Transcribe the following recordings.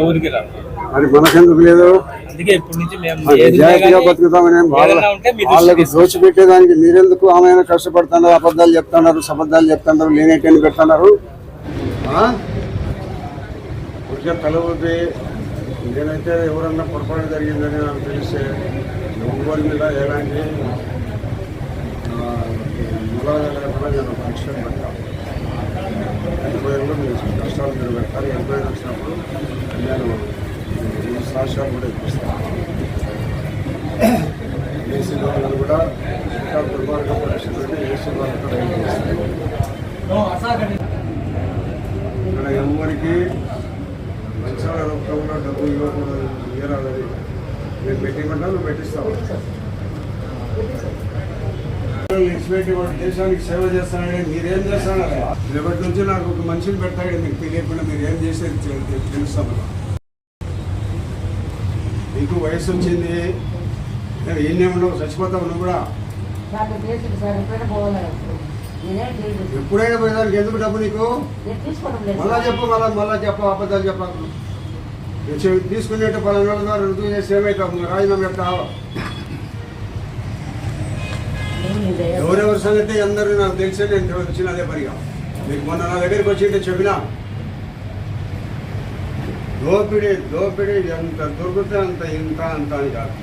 ఊరికి రా మరి మనకెందుకు లేదు? బతుకుతామని వాళ్ళకి దృష్టికి దోచిపెట్టేదానికి మీరెందుకు ఆమె కష్టపడుతున్నారు అబద్ధాలు చెప్తున్నారు అబద్ధాలు చెప్తున్నారు లేనేటని పెడుతున్నారు? తల ఊపి నేనైతే ఎవరన్నా పొరపాటు జరిగిందని నాకు తెలిస్తే ఎవరి మీద ఎలాంటి ఆ, ములాగా లేకుండా నేను పరీక్షలు పెట్టాను ఎంతమంది మీరు కష్టాలు మీరు పెట్టాలి ఎంతమంది వచ్చినప్పుడు నేను ఈ సాక్ష్యాలు కూడా ఇప్పిస్తాను ఏసీ వాళ్ళని కూడా ఇంకా దుర్మార్గ పరిస్థితులు ఏసీ వాళ్ళని కూడా ఏం చేస్తాను ఇక్కడ ఎవరికి మంచిగా రూపంలో డబ్బు ఇవ్వకూడదు ఇవ్వరాదని నేను పెట్టిమంటా నువ్వు పెట్టిస్తావు వాడు దేశానికి సేవ చేస్తానని మీరేం చేస్తున్నారు రేపటి నుంచి నాకు ఒక మనిషిని పెడతాడు మీకు తెలియకుండా మీరు ఏం చేసేది తె- తెలుస్తాం నీకు వయసు వచ్చింది ఏం ఉండవు చచ్చిపోతావు నువ్వు కూడా? ఎప్పుడైనా పోయేదానికి ఎందుకు డబ్బు నీకు? మళ్ళా చెప్పు మళ్ళా మళ్ళా చెప్పు అబద్ధాలు చెప్పకు. తీసుకునేట్టు పలానా ద్వారా రుజువు చేసి ఏమైతావు? రాజీనామా చెప్తావు. ఎవరెవరి సంగతి అందరూ నాకు తెలిసే నేను వచ్చిన అదే పనిగా మీకు మొన్న నా దగ్గరికి వచ్చింటే చెప్పినా? దోపిడీ దోపిడీ ఎంత దొరికితే అంత ఇంత అంత అని కాదు.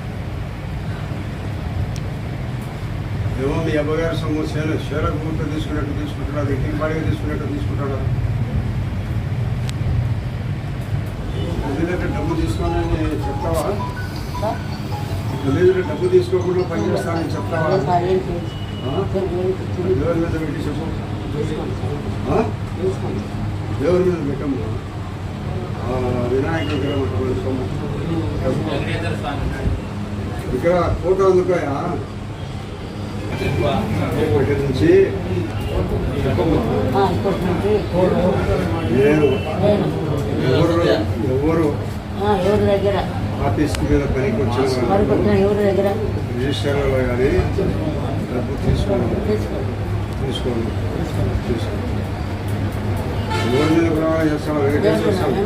ఏమో మీ అబ్బగారి సొమ్ము చేను చేలకు గుర్తు తీసుకున్నట్టు తీసుకుంటున్నారు ఇంటికి బాడిగా తీసుకున్నట్టు తీసుకుంటున్నారు. ఎందుకంటే డబ్బు తీసుకోవాలని చెప్తావా? ఎందుకంటే డబ్బు తీసుకోకుండా పని చేస్తానని చెప్తావా. దేవుని మీద పెట్టి. చెప్పు. మీద పెట్టము వినాయక విగ్రహం. ఇక్కడ ఫోటో అందుకోయా? ఇప్పటి నుంచి నేను. ఎవరు? ఎవరు? ఎవరి దగ్గర? ఆఫీస్కి మీద పనికి వచ్చిన మరికి వచ్చిన ఎవరి దగ్గర? రిజిస్టర్లో కానీ డబ్బు తీసుకోండి. తీసుకోను తీసుకోను ఎవరి మీద ప్రమాణం చేస్తాను వెంకటేశ్వర స్వామి